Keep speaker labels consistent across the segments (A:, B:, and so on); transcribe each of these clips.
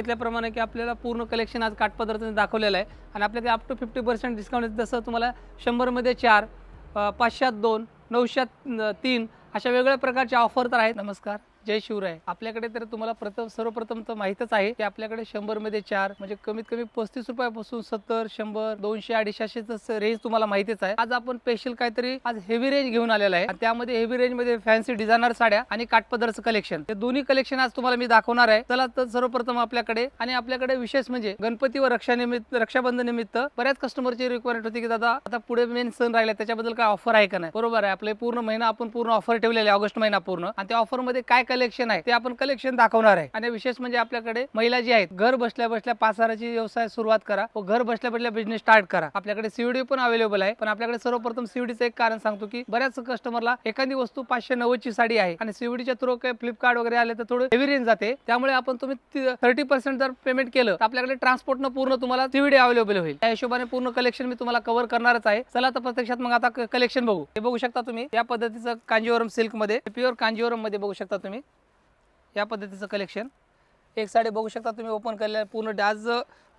A: सांगितल्याप्रमाणे की आपल्याला पूर्ण कलेक्शन आज काठपदार्थाने दाखवलेलं आहे. आणि आपल्याला up to fifty percent discount जसं तुम्हाला शंभरमध्ये चार पाचशात दोन नऊशात तीन अशा वेगवेगळ्या प्रकारच्या ऑफर तर आहेत. नमस्कार. जय शिवराय आपल्याकडे तर तुम्हाला प्रथम सर्वप्रथम तर माहीतच आहे की आपल्याकडे शंभरमध्ये चार म्हणजे कमीत कमी पस्तीस रुपयापासून सत्तर शंभर दोनशे अडीचशेच रेंज तुम्हाला माहितीच आहे. आज आपण स्पेशल काहीतरी आज हेवी रेंज घेऊन आलेला आहे. आणि त्यामध्ये हेवी रेंजमध्ये फॅन्सी डिझायनर साड्या आणि काठपदरचं कलेक्शन हे दोन्ही कलेक्शन आज तुम्हाला मी दाखवणार आहे. चला तर सर्वप्रथम आपल्याकडे आणि आपल्याकडे विशेष म्हणजे गणपती व रक्षा निमित्त रक्षाबंधन निमित्त बऱ्याच कस्टमरची रिक्वायरमेंट होती की दादा आता पुढे मेन सण राहिला त्याच्याबद्दल काय ऑफर आहे का नाही? बरोबर आहे. आपले पूर्ण महिना आपण पूर्ण ऑफर ठेवलेले आहे ऑगस्ट महिना पूर्ण. आणि त्या ऑफरमध्ये काय कलेक्शन आहे ते आपण कलेक्शन दाखवणार आहे. आणि विशेष म्हणजे आपल्याकडे महिला जी आहेत घर बसल्या बसल्या पासाराची व्यवसाय सुरुवात करा. व घर बसल्या बसल्या बिझनेस स्टार्ट करा. आपल्याकडे सीडी पण अवेलेबल आहे पण आपल्याकडे सर्वप्रथम सीडीचं एक कारण सांगतो की बऱ्याच कस्टमरला एखादी वस्तू पाचशे नव्वदची साडी आहे आणि सीडीच्या थ्रू काही फ्लिपकार्ट वगैरे आले तर थोडं हेवी रेंज जाते. त्यामुळे आपण तुम्ही थर्टी पर्सेंट जर पेमेंट केलं तर आपल्याकडे ट्रान्सपोर्टनं पूर्ण तुम्हाला सीडी अवेलेबल होईल. त्या हिशोबाने पूर्ण कलेक्शन मी तुम्हाला कव्हर करणारच आहे. चला तर प्रत्यक्षात मग आता कलेक्शन बघू. हे बघू शकता तुम्ही या पद्धतीचं कांजीवरम सिल्कमध्ये प्युअर कांजीवरममध्ये बघू शकता तुम्ही. या पद्धतीचं कलेक्शन एक साडी बघू शकता तुम्ही ओपन केलेलं पूर्ण आज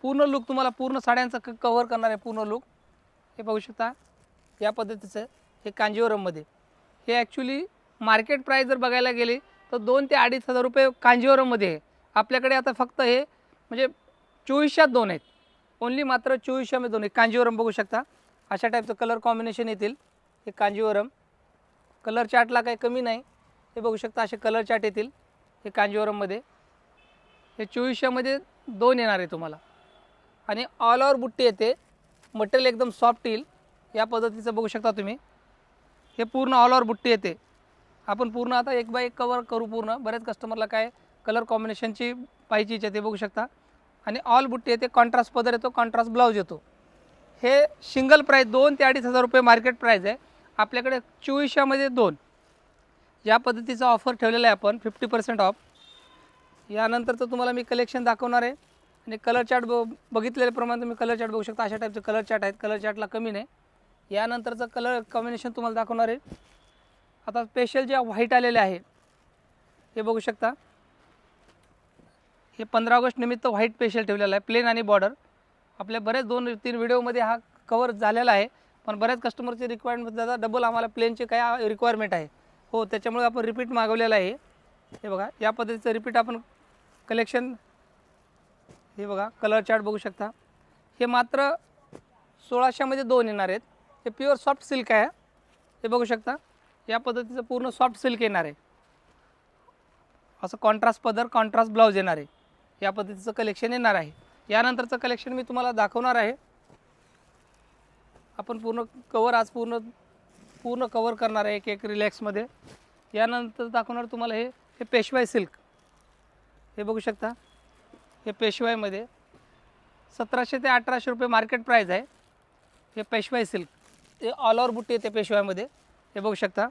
A: पूर्ण लुक तुम्हाला पूर्ण साड्यांचा कवर करणार आहे पूर्ण लुक हे बघू शकता या पद्धतीचं हे कांजीवरममध्ये. हे ॲक्च्युली मार्केट प्राईस जर बघायला गेली तर दोन ते अडीच हजार रुपये कांजीवरममध्ये आहे. आपल्याकडे आता फक्त हे म्हणजे चोवीसशात दोन आहेत. ओन्ली मात्र चोवीसशामध्ये दोन आहे कांजीवरम बघू शकता. अशा टाईपचं कलर कॉम्बिनेशन येतील. हे कांजीवरम. कलर चार्टला काही कमी नाही. हे बघू शकता असे कलर चार्ट येतील. हे कांजीवरममध्ये. हे चोवीसशेमध्ये दोन येणार आहे तुम्हाला. आणि ऑल ओवर बुट्टी येते. मटेरियल एकदम सॉफ्ट येईल. या पद्धतीचं बघू शकता तुम्ही. हे पूर्ण ऑल ओवर बुट्टी येते. आपण पूर्ण आता एक बाय एक कवर करू पूर्ण. बऱ्याच कस्टमरला काय कलर कॉम्बिनेशनची पाहिजे इच्छा ते बघू शकता. आणि ऑल बुट्टी येते. कॉन्ट्रास्ट पदर येतो. कॉन्ट्रास्ट ब्लाऊज येतो. हे सिंगल प्राईस दोन ते अडीच हजार रुपये मार्केट प्राईस आहे. आपल्याकडे चोवीसशेमध्ये दोन. या पद्धतीचा ऑफर ठेवलेला आहे आपण फिफ्टी पर्सेंट ऑफ यानंतरचं तुम्हाला मी कलेक्शन दाखवणार आहे. आणि कलर चार्ट ब बघितलेल्याप्रमाणे तुम्ही कलर चार्ट बघू शकता. अशा टाईपचे कलर चार्ट आहेत. कलर चार्टला कमी नाही. यानंतरचं कलर कॉम्बिनेशन तुम्हाला दाखवणार आहे. आता स्पेशल जे व्हाईट आलेले आहे हे बघू शकता. हे पंधरा ऑगस्ट निमित्त व्हाईट स्पेशल ठेवलेलं आहे. प्लेन आणि बॉर्डर आपल्या बरेच दोन तीन व्हिडिओमध्ये हा कवर झालेला आहे. पण बऱ्याच कस्टमरचे रिक्वायरमेंट दादा डबल आम्हाला प्लेनचे काय रिक्वायरमेंट आहे. हो त्याच्यामुळे आपण रिपीट मागवलेलं आहे. हे बघा या पद्धतीचं रिपीट आपण कलेक्शन हे बघा कलर चार्ट बघू शकता. हे मात्र सोळाशेमध्ये दोन येणार आहेत. हे प्युअर सॉफ्ट सिल्क आहे. हे बघू शकता. या पद्धतीचं पूर्ण सॉफ्ट सिल्क येणार आहे. असं कॉन्ट्रास्ट पदर कॉन्ट्रास्ट ब्लाऊज येणार आहे. या पद्धतीचं कलेक्शन येणार आहे. यानंतरचं कलेक्शन मी तुम्हाला दाखवणार आहे. आपण पूर्ण कवर आज पूर्ण पूर्ण कवर करणार आहे एक एक रिलॅक्समध्ये. यानंतर दाखवणार तुम्हाला हे हे पेशवाय सिल्क. हे बघू शकता. हे पेशवाईमध्ये सतराशे ते अठराशे रुपये मार्केट प्राईज आहे. हे पेशवाई सिल्क. हे ऑल ओवर बुट्टी येते पेशवाईमध्ये. हे बघू शकता.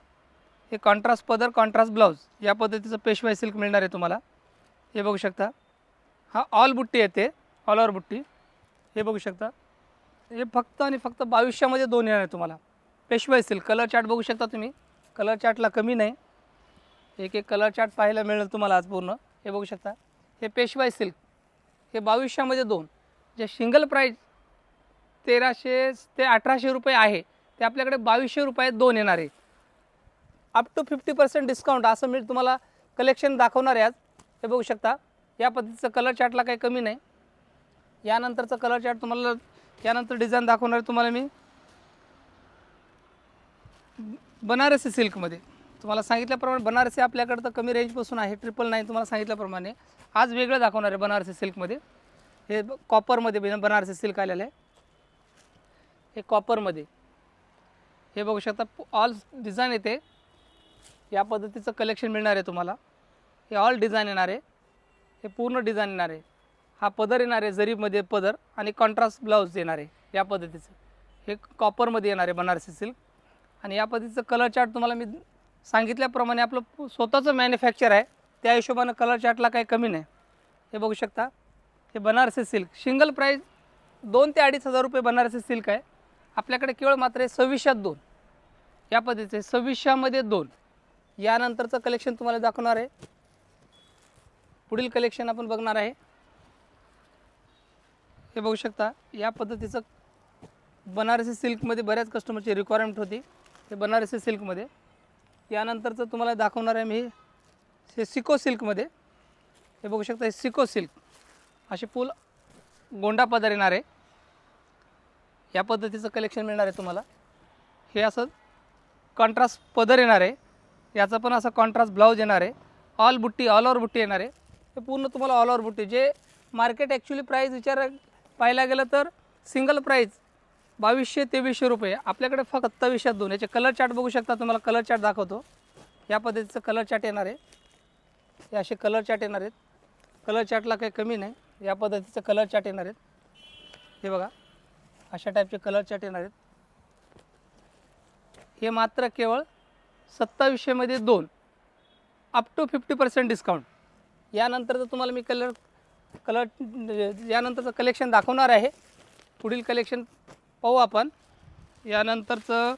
A: हे कॉन्ट्रास्ट पदर कॉन्ट्रास्ट ब्लाऊज या पद्धतीचं पेशवाई सिल्क मिळणार आहे तुम्हाला. हे बघू शकता. हा ऑल बुट्टी येते. ऑल ओवर बुट्टी. हे बघू शकता. हे फक्त आणि फक्त बावीसशेमध्ये दोन येणार आहे तुम्हाला. पेशवाई सिल्क कलर चार्ट बघू शकता तुम्ही. कलर चार्टला कमी नाही. एक एक कलर चार्ट पाहायला मिळेल तुम्हाला आज पूर्ण. हे बघू शकता. हे पेशवाई सिल्क हे बावीसशेमध्ये दोन. जे सिंगल प्राईज तेराशे ते अठराशे रुपये आहे ते आपल्याकडे बावीसशे रुपये दोन येणार आहे. Up to fifty percent discount असं मी तुम्हाला कलेक्शन दाखवणार आहे आज. हे बघू शकता. या पद्धतीचं कलर चार्टला काही कमी नाही. यानंतरचं कलर चार्ट तुम्हाला यानंतर डिझाईन दाखवणार आहे तुम्हाला मी. बनारसी सिल्कमध्ये. तुम्हाला सांगितल्याप्रमाणे बनारसी आपल्याकडं तर कमी रेंजपासून आहे ट्रिपल नाईन तुम्हाला सांगितल्याप्रमाणे. आज वेगळं दाखवणार आहे बनारसी सिल्कमध्ये. हे कॉपरमध्ये बनारसी सिल्क आलेलं आहे. हे कॉपरमध्ये हे बघू शकता ऑल डिझाईन येते. या पद्धतीचं कलेक्शन मिळणार आहे तुम्हाला. हे ऑल डिझाईन येणार आहे. हे पूर्ण डिझाईन येणार आहे. हा पदर येणार आहे जरीमध्ये पदर आणि कॉन्ट्रास्ट ब्लाऊज येणार आहे या पद्धतीचं. हे कॉपरमध्ये येणार आहे बनारसी सिल्क. आणि या पद्धतीचं कलर चार्ट तुम्हाला मी सांगितल्याप्रमाणे आपलं स्वतःचं मॅन्युफॅक्चर आहे. त्या हिशोबानं कलर चार्टला काही कमी नाही. हे बघू शकता. हे बनारसी सिल्क सिंगल प्राईज दोन ते अडीच हजार रुपये बनारसी सिल्क आहे. आपल्याकडे केवळ मात्र हे सव्वीसशात दोन. या पद्धतीचे सव्वीसशामध्ये दोन. यानंतरचं कलेक्शन तुम्हाला दाखवणार आहे. पुढील कलेक्शन आपण बघणार आहे. हे बघू शकता. या पद्धतीचं बनारसी सिल्कमध्ये बऱ्याच कस्टमरची रिक्वायरमेंट होती. हे बनारसी सिल्कमध्ये. यानंतरचं तुम्हाला दाखवणार आहे मी हे सिको सिल्कमध्ये. हे बघू शकता हे सिको सिल्क. असे फुल गोंडा पदर येणार आहे. या पद्धतीचं कलेक्शन मिळणार आहे तुम्हाला. हे असं कॉन्ट्रास्ट पदर येणार आहे. याचा पण असा कॉन्ट्रास्ट ब्लाऊज येणार आहे. ऑल बुट्टी ऑल ओव्हर बुट्टी येणार आहे. हे पूर्ण तुम्हाला ऑल ओव्हर बुट्टी. जे मार्केट ॲक्च्युली प्राईज विचार पाहायला गेलं तर सिंगल प्राईज बावीसशे तेवीसशे रुपये. आपल्याकडे फक्त सत्तावीसशे दोन. याचे कलर चार्ट बघू शकता तुम्हाला कलर चार्ट दाखवतो. या पद्धतीचं कलर चार्ट येणार आहे. हे असे कलर चार्ट येणार आहेत. कलर चार्टला काही कमी नाही. या पद्धतीचं कलर चार्ट येणार आहेत. हे बघा. अशा टाईपचे कलर चार्ट येणार आहेत. हे मात्र केवळ सत्तावीसशेमध्ये दोन. Up to fifty percent discount यानंतरचं तुम्हाला मी कलर कलर यानंतरचं कलेक्शन दाखवणार आहे. पुढील कलेक्शन पाहू आपण. यानंतरचं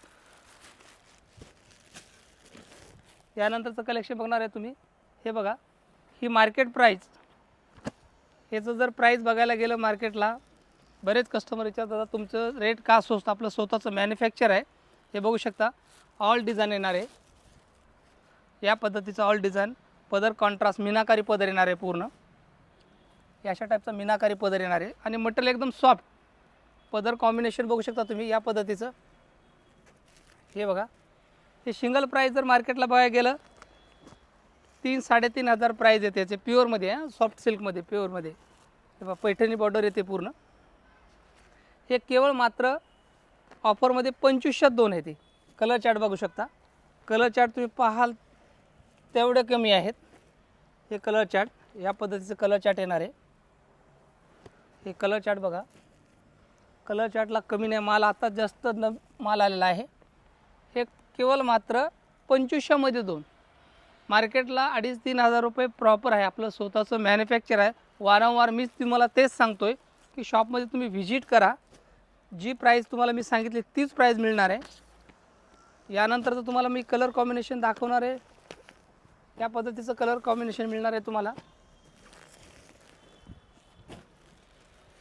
A: यानंतरचं कलेक्शन बघणार आहे तुम्ही. हे बघा ही मार्केट प्राईज ह्याचं जर प्राईज बघायला गेलं मार्केटला बरेच कस्टमर विचारतात तुमचं रेट का स्वस्त? आपलं स्वतःचं मॅन्युफॅक्चर आहे. हे बघू शकता. ऑल डिझाईन येणार आहे. या पद्धतीचं ऑल डिझाईन पदर कॉन्ट्रास्ट मीनाकारी पदर येणार आहे पूर्ण. अशा टाईपचा मीनाकारी पदर येणार आहे. आणि मटेरियल एकदम सॉफ्ट पदर कॉम्बिनेशन बघू शकता तुम्ही या पद्धतीचं. हे बघा. हे सिंगल प्राईज जर मार्केटला बघायला गेलं तीन साडेतीन हजार प्राईज येते. याचे प्युअरमध्ये आहे सॉफ्ट सिल्कमध्ये प्युअरमध्ये हे बघा पैठणी बॉर्डर येते पूर्ण. हे केवळ मात्र ऑफरमध्ये पंचवीसशेत दोन आहे ते कलर चार्ट बघू शकता. कलर चार्ट तुम्ही पाहाल तेवढे कमी आहेत. हे कलर चार्ट या पद्धतीचं कलर चार्ट येणार आहे. हे कलर चार्ट बघा. कलर चार्टला कमी नाही माल आता जास्त न माल आलेला आहे. हे केवळ मात्र पंचवीसशेमध्ये दोन. मार्केटला अडीच तीन हजार रुपये प्रॉपर आहे. आपलं स्वतःचं मॅन्युफॅक्चर आहे. वारंवार मीच तुम्हाला तेच सांगतो आहे की शॉपमध्ये तुम्ही व्हिजिट करा. जी प्राईस तुम्हाला मी सांगितली तीच प्राईज मिळणार आहे. यानंतरचं तुम्हाला मी कलर कॉम्बिनेशन दाखवणार आहे. त्या पद्धतीचं कलर कॉम्बिनेशन मिळणार आहे तुम्हाला.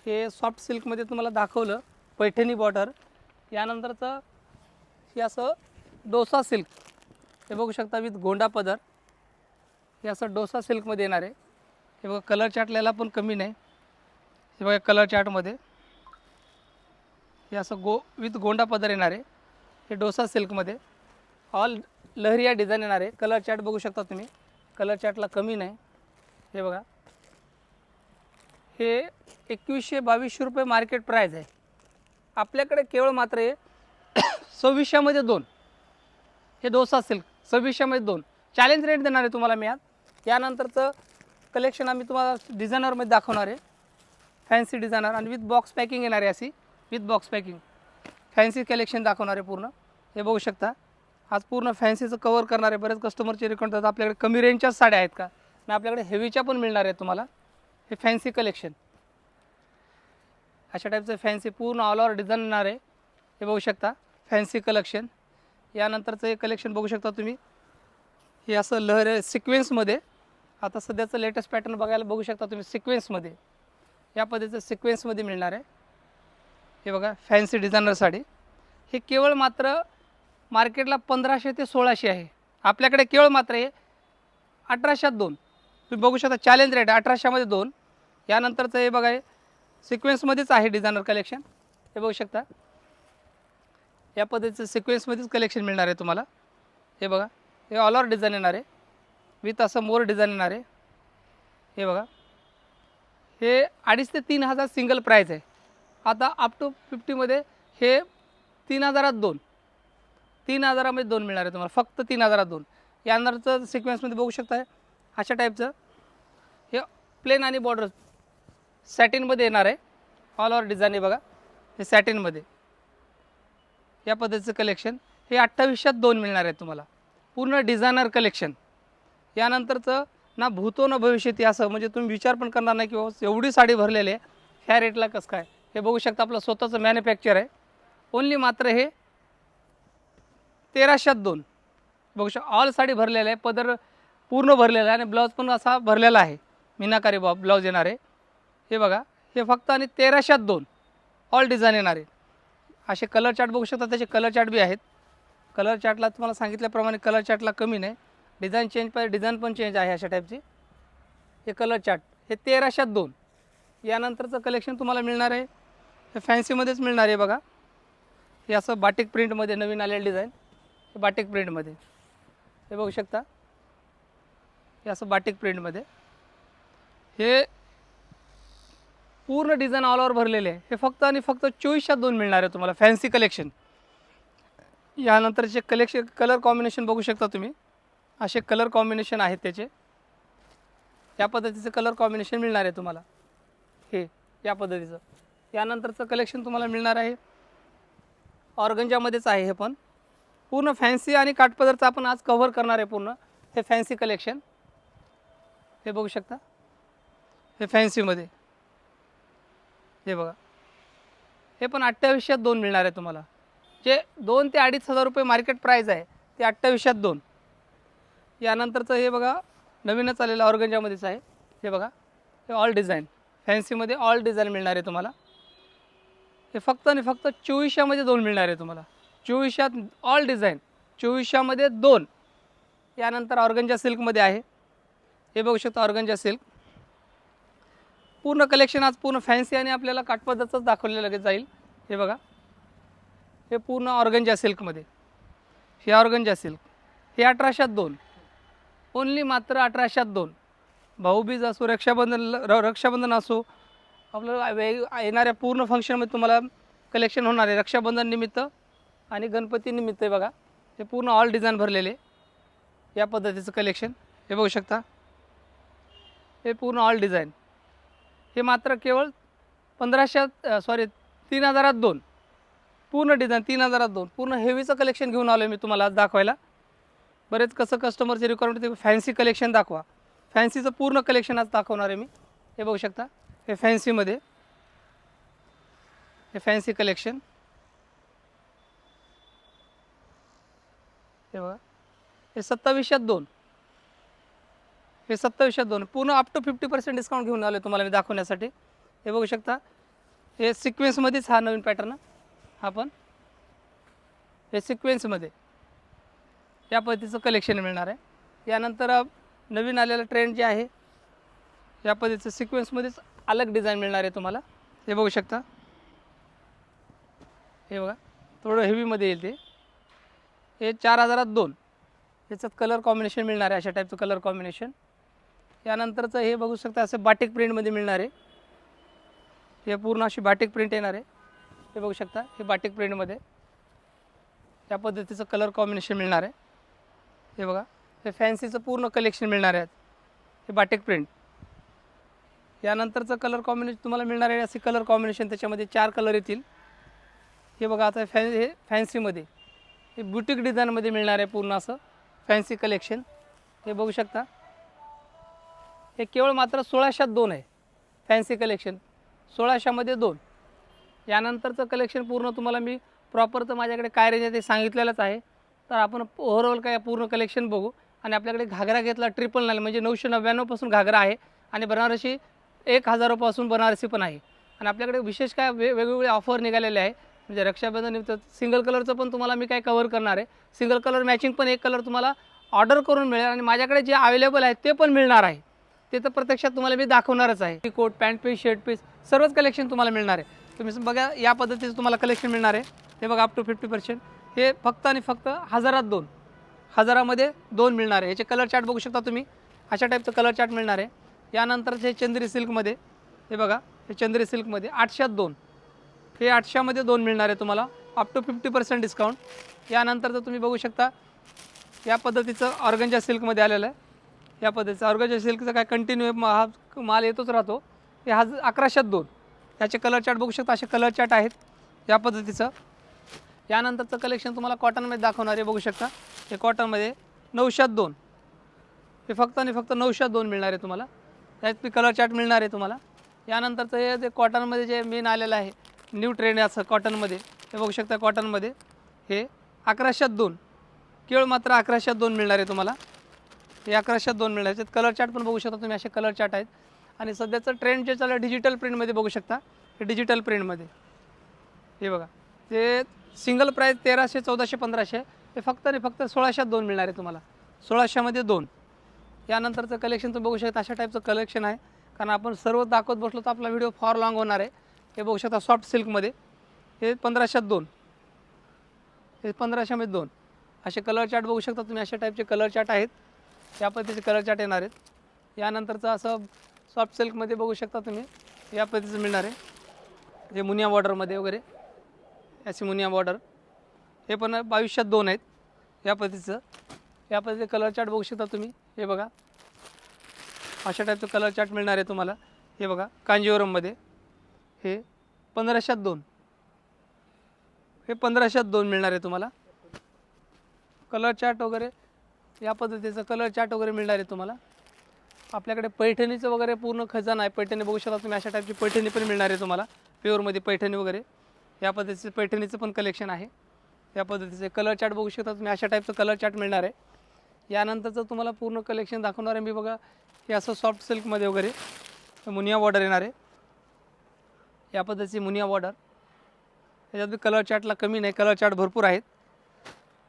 A: हे सॉफ्ट सिल्कमध्ये तुम्हाला दाखवलं पैठणी बॉर्डर यानंतरचं हे असं डोसा सिल्क हे बघू शकता विथ गोंडा पदर. हे असं डोसा सिल्कमध्ये येणार आहे. हे बघा कलर चार्टल्याला पण कमी नाही. हे बघा कलर चार्टमध्ये हे असं गो विथ गोंडा पदर येणार आहे. हे डोसा सिल्कमध्ये ऑल लहरिया डिझाईन येणार आहे. कलर चार्ट बघू शकता तुम्ही. कलर चार्टला कमी नाही. हे बघा. हे एकवीसशे बावीसशे रुपये मार्केट प्राईज आहे. आपल्याकडे केवळ मात्र हे सव्वीसशेमध्ये दोन. हे डोसा सिल्क सव्वीसशेमध्ये दोन. चॅलेंज रेट देणार आहे तुम्हाला मी आज. यानंतरचं कलेक्शन आम्ही तुम्हाला डिझायनरमध्ये दाखवणार आहे. फॅन्सी डिझायनर आणि विथ बॉक्स पॅकिंग येणार आहे अशी. With box packing fancy collection दाखवणार आहे पूर्ण. हे बघू शकता. आज पूर्ण फॅन्सीचं कवर करणारे बरेच कस्टमरचे रिकॉर्ड करतात आपल्याकडे कमी रेंजच्याच साड्या आहेत का? आणि आपल्याकडे हेवीच्या पण मिळणार आहेत तुम्हाला. हे फॅन्सी कलेक्शन अशा टाईपचं फॅन्सी पूर्ण ऑल ओवर डिझाईन येणार आहे. हे बघू शकता फॅन्सी कलेक्शन यानंतरचं हे कलेक्शन बघू शकता तुम्ही. हे असं लहर सिक्वेन्समध्ये आता सध्याचं लेटेस्ट पॅटर्न बघायला बघू शकता तुम्ही सिक्वेन्समध्ये या पद्धतीचं सिक्वेन्समध्ये मिळणार आहे. हे बघा फॅन्सी डिझायनर साडी. हे केवळ मात्र मार्केटला पंधराशे ते सोळाशे आहे. आपल्याकडे केवळ मात्र हे अठराशेत दोन. तुम्ही बघू शकता चॅलेंज रेट अठराशेमध्ये दोन. यानंतरचं हे बघा हे सिक्वेन्समध्येच आहे डिझायनर कलेक्शन हे बघू शकता. या पद्धतीचं सिक्वेन्समध्येच कलेक्शन मिळणार आहे तुम्हाला. हे बघा हे ऑल ओव्हर डिझाईन येणार आहे. विथ असं मोर डिझाईन येणार आहे. हे बघा. हे अडीच ते तीन हजार सिंगल प्राईज आहे. आता अप टू फिफ्टीमध्ये हे तीन हजारात दोन. तीन हजारामध्ये दोन मिळणार आहे तुम्हाला. फक्त तीन हजारात दोन. यानंतरचं सिक्वेन्समध्ये बघू शकता अशा टाईपचं हे प्लेन आणि बॉर्डर सॅटिनमध्ये येणार आहे. ऑल ओवर डिझाईन आहे बघा. हे सॅटिनमध्ये या पद्धतीचं कलेक्शन हे अठ्ठावीसशेत दोन मिळणार आहे तुम्हाला. पूर्ण डिझायनर कलेक्शन यानंतरचं ना भूतो ना भविष्यती असं म्हणजे तुम्ही विचार पण करणार नाही की बाबा एवढी साडी भरलेली आहे. ह्या रेटला कसं काय? हे बघू शकता आपलं स्वतःचं मॅन्युफॅक्चर आहे. ओन्ली मात्र हे तेराशेत दोन. बघू शक ऑल साडी भरलेलं आहे. पदर पूर्ण भरलेला आहे आणि ब्लाऊज पण असा भरलेला आहे. मीनाकारी बॉ ब्लाऊज येणार आहे. हे बघा हे फक्त आणि तेराशेत दोन. ऑल डिझाईन येणार आहे असे कलर चार्ट बघू शकता त्याचे कलर चार्ट बी आहेत. कलर चार्टला तुम्हाला सांगितल्याप्रमाणे कलर चार्टला कमी नाही. डिझाईन चेंज पाहिजे डिझाईन पण चेंज आहे अशा टाईपची हे कलर चार्ट हे तेराशेत दोन. यानंतरचं कलेक्शन तुम्हाला मिळणार आहे. हे फॅन्सीमध्येच मिळणार आहे बघा. हे असं बाटिक प्रिंटमध्ये नवीन आलेलं डिझाईन हे बाटिक प्रिंटमध्ये हे बघू शकता. हे असं बाटिक प्रिंटमध्ये हे पूर्ण डिझाईन ऑल ओव्हर भरलेले आहे. हे फक्त आणि फक्त चोवीसच्या दोन मिळणार आहे तुम्हाला. फॅन्सी कलेक्शन यानंतरचे कलेक्शन कलर कॉम्बिनेशन बघू शकता तुम्ही. असे कलर कॉम्बिनेशन आहेत त्याचे. या पद्धतीचं कलर कॉम्बिनेशन मिळणार आहे तुम्हाला. हे या पद्धतीचं. यानंतरचं कलेक्शन तुम्हाला मिळणार आहे. ऑर्गंजामध्येच आहे हे पण. पूर्ण फॅन्सी आणि काठपदरचं आपण आज कव्हर करणार आहे पूर्ण. हे फॅन्सी कलेक्शन हे बघू शकता. हे फॅन्सीमध्ये हे बघा. हे पण अठ्ठावीसशेत दोन मिळणार आहे तुम्हाला. जे दोन ते अडीच हजार रुपये मार्केट प्राईज आहे ते अठ्ठावीसशेत दोन. यानंतरचं हे बघा नवीनच आलेलं ऑर्गंजामध्येच आहे हे बघा. हे ऑल डिझाईन फॅन्सीमध्ये ऑल डिझाईन मिळणार आहे तुम्हाला. हे फक्त आणि फक्त चोवीसशेमध्ये दोन मिळणार आहे तुम्हाला. चोवीसशात ऑल डिझाईन चोवीसशेमध्ये दोन. यानंतर ऑर्गंजा सिल्कमध्ये आहे. हे बघू शकता ऑर्गंजा सिल्क. पूर्ण कलेक्शन आज पूर्ण फॅन्सी आणि आपल्याला काठपदाचंच दाखवले लगेच जाईल. हे बघा. हे पूर्ण ऑर्गंजा सिल्कमध्ये. हे ऑर्गंजा सिल्क. हे अठराशेत दोन. ओन्ली मात्र अठराशात दोन. भाऊबीज असो रक्षाबंधन र रक्षाबंधन असो आपलं वे येणाऱ्या पूर्ण फंक्शनमध्ये तुम्हाला कलेक्शन होणार आहे. रक्षाबंधन निमित्त आणि गणपती निमित्त आहे बघा. हे पूर्ण ऑल डिझाईन भरलेले या पद्धतीचं कलेक्शन हे बघू शकता. हे पूर्ण ऑल डिझाईन हे मात्र केवळ पंधराशे सॉरी तीन हजारात दोन. पूर्ण डिझाईन तीन हजारात दोन. पूर्ण हेवीचं कलेक्शन घेऊन आलो आहे मी तुम्हाला आज दाखवायला. बरेच कसं कस्टमरचे रिक्वायरमेंट ते फॅन्सी कलेक्शन दाखवा. फॅन्सीचं पूर्ण कलेक्शन आज दाखवणार आहे मी. हे बघू शकता हे फॅन्सीमध्ये हे फॅन्सी कलेक्शन हे बघा. हे सत्तावीसशात दोन. हे सत्तावीसशे दोन. पूर्ण up to fifty percent discount घेऊन आलो तुम्हाला मी दाखवण्यासाठी. हे बघू शकता. हे सिक्वेन्समध्येच हा नवीन पॅटर्न हा पण. हे सिक्वेन्समध्ये या पद्धतीचं कलेक्शन मिळणार आहे. यानंतर नवीन आलेलं ट्रेंड जे आहे या पद्धतीचं सिक्वेन्समध्येच अलग डिझाईन मिळणार आहे तुम्हाला. हे बघू शकता. हे बघा थोडं हेवीमध्ये येईल ते. हे चार हजारात दोन. याच्यात कलर कॉम्बिनेशन मिळणार आहे अशा टाईपचं कलर कॉम्बिनेशन यानंतरचं हे बघू शकता असं बाटिक प्रिंटमध्ये मिळणार आहे. हे पूर्ण अशी बाटिक प्रिंट येणार आहे. हे बघू शकता हे बाटिक प्रिंटमध्ये या पद्धतीचं कलर कॉम्बिनेशन मिळणार आहे. हे बघा हे फॅन्सीचं पूर्ण कलेक्शन मिळणार आहे. हे बाटिक प्रिंट यानंतरचं कलर कॉम्बिनेशन तुम्हाला मिळणार आहे असे कलर कॉम्बिनेशन त्याच्यामध्ये चार कलर येतील. हे बघा आता फॅन हे फॅन्सीमध्ये हे ब्युटिक डिझाईनमध्ये मिळणार आहे पूर्ण असं फॅन्सी कलेक्शन हे बघू शकता. हे केवळ मात्र सोळाशात दोन आहे. फॅन्सी कलेक्शन सोळाशामध्ये दोन. यानंतरचं कलेक्शन पूर्ण तुम्हाला मी प्रॉपर तर माझ्याकडे काय रेंज आहे ते सांगितलेलंच आहे. तर आपण ओव्हरऑल काय पूर्ण कलेक्शन बघू. आणि आपल्याकडे घागरा घेतला ट्रिपल नाईन म्हणजे नऊशे नव्याण्णवपासून घागरा आहे. आणि बनारसी एक हजारापासून बनारसी पण आहे. आणि आपल्याकडे विशेष काय वे वेगवेगळे ऑफर निघालेले आहे. म्हणजे रक्षाबंधन सिंगल कलरचं पण तुम्हाला मी काय कवर करणार आहे. सिंगल कलर मॅचिंग पण एक कलर तुम्हाला ऑर्डर करून मिळेल. आणि माझ्याकडे जे अवेलेबल आहे ते पण मिळणार आहे. ते तर प्रत्यक्षात तुम्हाला मी दाखवणारच आहे. Coat pant piece shirt piece सर्वच कलेक्शन तुम्हाला मिळणार आहे. तुम्ही बघा या पद्धतीचं तुम्हाला कलेक्शन मिळणार आहे. हे बघा अप टू फिफ्टी पर्सेंट हे फक्त आणि फक्त हजारात दोन. हजारामध्ये दोन मिळणार आहे. याचे कलर चार्ट बघू शकता तुम्ही. अशा टाईपचं कलर चार्ट मिळणार आहे. यानंतरचे हे चंद्री सिल्कमध्ये हे बघा हे चंद्री सिल्कमध्ये आठशेत दोन. हे आठशेमध्ये दोन मिळणार आहे तुम्हाला. Up to fifty percent discount यानंतरचं तुम्ही बघू शकता या पद्धतीचं ऑर्गनच्या सिल्कमध्ये आलेलं आहे. या पद्धतीचं. ऑर्गंजा सिल्कचं काय कंटिन्यू हा माल येतोच राहतो. हे हा अकराशेत दोन. याचे कलर चार्ट बघू शकता असे कलर चार्ट आहेत या पद्धतीचं. यानंतरचं कलेक्शन तुम्हाला कॉटनमध्ये दाखवणार आहे बघू शकता. हे कॉटनमध्ये नऊशात दोन. हे फक्त आणि फक्त नऊशात दोन मिळणार आहे तुम्हाला. यात मी कलर चार्ट मिळणार आहे तुम्हाला. यानंतरचं हे जे कॉटनमध्ये जे मेन आलेलं आहे न्यू ट्रेंड असं कॉटनमध्ये हे बघू शकता कॉटनमध्ये हे अकराशेत दोन. केवळ मात्र अकराशेत दोन मिळणार आहे तुम्हाला. हे अकराशात दोन मिळणार आहेत. कलर चार्ट पण बघू शकता तुम्ही असे कलर चार्ट आहेत. आणि सध्याचं ट्रेंड जे चालू आहे डिजिटल प्रिंटमध्ये बघू शकता. हे डिजिटल प्रिंटमध्ये हे बघा. ते सिंगल प्राईस तेराशे चौदाशे पंधराशे. हे फक्त आणि फक्त सोळाशेत दोन मिळणार आहे तुम्हाला. सोळाशेमध्ये दोन. यानंतरचं कलेक्शन तुम्ही बघू शकता अशा टाईपचं कलेक्शन आहे. कारण आपण सर्व दाखवत बसलो तर आपला व्हिडिओ फार लॉंग होणार आहे. हे बघू शकता सॉफ्ट सिल्कमध्ये हे पंधराशेत दोन. हे पंधराशेमध्ये दोन. असे कलर चार्ट बघू शकता तुम्ही अशा टाईपचे कलर चार्ट आहेत. या पद्धतीचे कलर चार्ट येणार आहेत. यानंतरचं असं सॉफ्ट सिल्कमध्ये बघू शकता तुम्ही. या पद्धतीचं मिळणार आहे. हे मुनिया बॉर्डरमध्ये वगैरे. याची मुनिया बॉर्डर हे पण बावीसशे दोन आहेत. या पद्धतीचं. या पद्धतीचे कलर चार्ट बघू शकता तुम्ही. हे बघा. अशा टाईपचं कलर चार्ट मिळणार आहे तुम्हाला. हे बघा. कांजीवरममध्ये हे पंधराशेत दोन. हे पंधराशेत दोन मिळणार आहे तुम्हाला. कलर चार्ट वगैरे. या पद्धतीचं कलर चार्ट वगैरे मिळणार आहे तुम्हाला. आपल्याकडे पैठणीचं वगैरे पूर्ण खजाना आहे. पैठणी बघू शकता तुम्ही अशा टाईपची पैठणी पण मिळणार आहे तुम्हाला प्युअरमध्ये पैठणी वगैरे. या पद्धतीचं पैठणीचं पण कलेक्शन आहे. या पद्धतीचे कलर चार्ट बघू शकता तुम्ही अशा टाईपचं कलर चार्ट मिळणार आहे. यानंतरचं तुम्हाला पूर्ण कलेक्शन दाखवणार आहे मी बघा हे असं सॉफ्ट सिल्कमध्ये वगैरे मुनिया बॉर्डर येणार आहे. या पद्धतीची मुनिया बॉर्डर त्याच्यात कलर चार्टला कमी नाही कलर चार्ट भरपूर आहेत.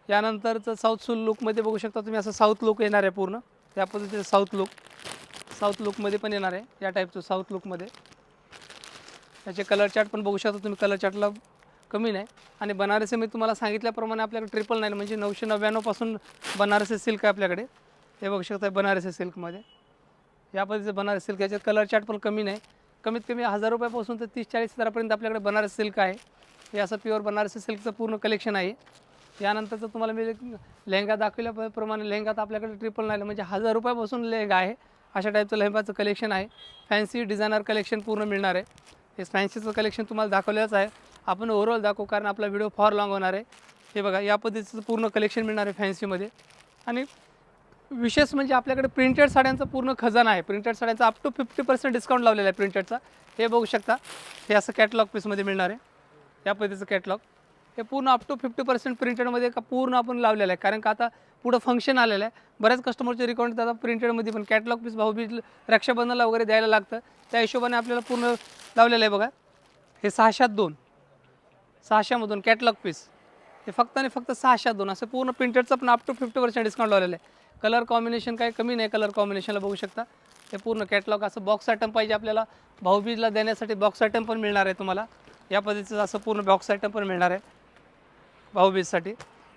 A: यानंतरचं साऊथ सुल लुकमध्ये बघू शकता तुम्ही असं साऊथ लुक येणार आहे पूर्ण. त्या पद्धतीचं साऊथ लुक साऊथ लुकमध्ये पण येणार आहे या टाईपचं साऊथ लुकमध्ये त्याचे कलर चार्ट पण बघू शकता तुम्ही कलर चार्टला कमी नाही. आणि बनारसी मी तुम्हाला सांगितल्याप्रमाणे आपल्याकडे ट्रिपल नाईन म्हणजे नऊशे नव्याण्णवपासून बनारसी सिल्क आहे आपल्याकडे. हे बघू शकता बनारसी सिल्कमध्ये या पद्धतीचं बनारसी सिल्क याच्यात कलर चार्ट पण कमी नाही. कमीत कमी हजार रुपयापासून तर तीस चाळीस हजारापर्यंत आपल्याकडे बनारसी सिल्क आहे. हे असं प्युअर बनारसी सिल्कचं पूर्ण कलेक्शन आहे. यानंतरचं तुम्हाला मी लेहंगा दाखवल्याप्रमाणे लेहंगा तर आपल्याकडे ट्रिपल नाही म्हणजे हजार रुपयापासून लेहंगा आहे. अशा टाईपचं लेहंगाचं कलेक्शन आहे. फॅन्सी डिझायनर कलेक्शन पूर्ण मिळणार आहे. हे फॅन्सीचं कलेक्शन तुम्हाला दाखवलेलंच आहे. आपण ओव्हरऑल दाखवू कारण आपला व्हिडिओ फार लॉंग होणार आहे. हे बघा या पद्धतीचं पूर्ण कलेक्शन मिळणार आहे फॅन्सीमध्ये आणि विशेष म्हणजे आपल्याकडे प्रिंटेड साड्यांचा पूर्ण खजाना आहे. प्रिंटेड साड्यांचा up to fifty percent discount लावलेला आहे प्रिंटेडचा हे बघू शकता. हे असं कॅटलॉग पीसमध्ये मिळणार आहे. या पद्धतीचं कॅटलॉग हे पूर्ण अप टू फिफ्टी पर्सेंट प्रिंटेडमध्ये का पूर्ण आपण लावलेलं आहे. कारण का आता पुढं फंक्शन आलेलं आहे. बऱ्याच कस्टमरचे रिकॉर्ड आता प्रिंटेडमध्ये पण कॅटलॉग पीस भाऊबीज रक्षाबंधनला वगैरे द्यायला लागतं. त्या हिशोबाने आपल्याला पूर्ण लावलेलं आहे बघा. हे सहाशात दोन. सहाशामधून कॅटलॉग पीस हे फक्त आणि फक्त सहाशात दोन. असं पूर्ण प्रिंटेडचं पण up to fifty percent discount लावलेलं आहे. कलर कॉम्बिनेशन काही कमी नाही कलर कॉम्बिनेशनला बघू शकता. हे पूर्ण कॅटलॉग असं बॉक्स आयटम पाहिजे आपल्याला. भाऊबीजला देण्यासाठी बॉक्स आयटम पण मिळणार आहे तुम्हाला. या पद्धतीचं असं पूर्ण बॉक्स आयटम पण मिळणार आहे. भाऊबीजसाठी.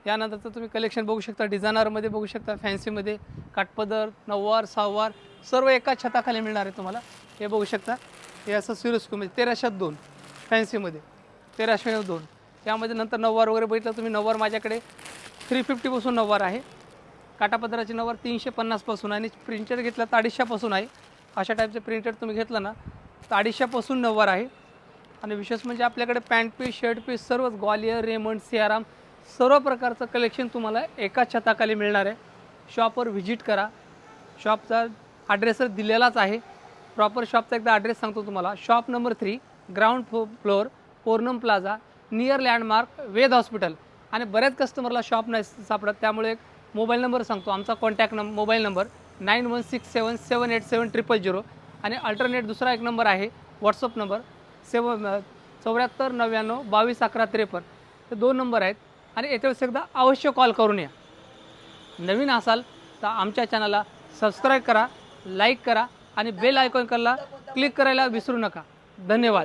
A: यानंतरचं तुम्ही कलेक्शन बघू शकता डिझायनरमध्ये बघू शकता फॅन्सीमध्ये काठपदर नऊवार सहावार सर्व एका छताखाली मिळणार आहे तुम्हाला. हे बघू शकता. हे असं सिरोस्कूमध्ये म्हणजे तेराशात दोन फॅन्सीमध्ये तेराशे दोन. त्यामध्ये नंतर नऊवार वगैरे बघितलं तुम्ही नऊवार माझ्याकडे थ्री फिफ्टीपासून नऊवार आहे. काटापदराची नऊवार तीनशे पन्नासपासून आणि प्रिंटर घेतला तर अडीचशेपासून आहे. अशा टाईपचे प्रिंटर तुम्ही घेतलं ना तर अडीचशेपासून नऊवार आहे. आणि विशेष म्हणजे आपल्याकडे पॅन्ट पीस शर्ट पीस सर्वच ग्वालियर रेमंड सियाराम सर्व प्रकारचं कलेक्शन तुम्हाला एकाच छताखाली मिळणार आहे. शॉपवर व्हिजिट करा. शॉपचा ॲड्रेस दिलेलाच आहे. प्रॉपर शॉपचा एकदा ॲड्रेस सांगतो तुम्हाला. Shop number three ground flo floor Poornam plaza near landmark Ved hospital आणि बऱ्याच कस्टमरला शॉप नाही सापडत. त्यामुळे एक मोबाईल नंबर सांगतो. आमचा contact number mobile number nine one six seven seven eight seven triple zero आणि अल्टरनेट दुसरा एक नंबर आहे. व्हॉट्सअप नंबर सेव चौऱ्याहत्तर नव्याण्णव बावीस अकरा त्रेपन्न. हे दोन नंबर आहेत. आणि याच्यावेळेस एकदा अवश्य कॉल करून या. नवीन असाल तर आमच्या चॅनलला सबस्क्राईब करा लाईक करा आणि बेल आयकॉन क्लिक करायला विसरू नका. धन्यवाद.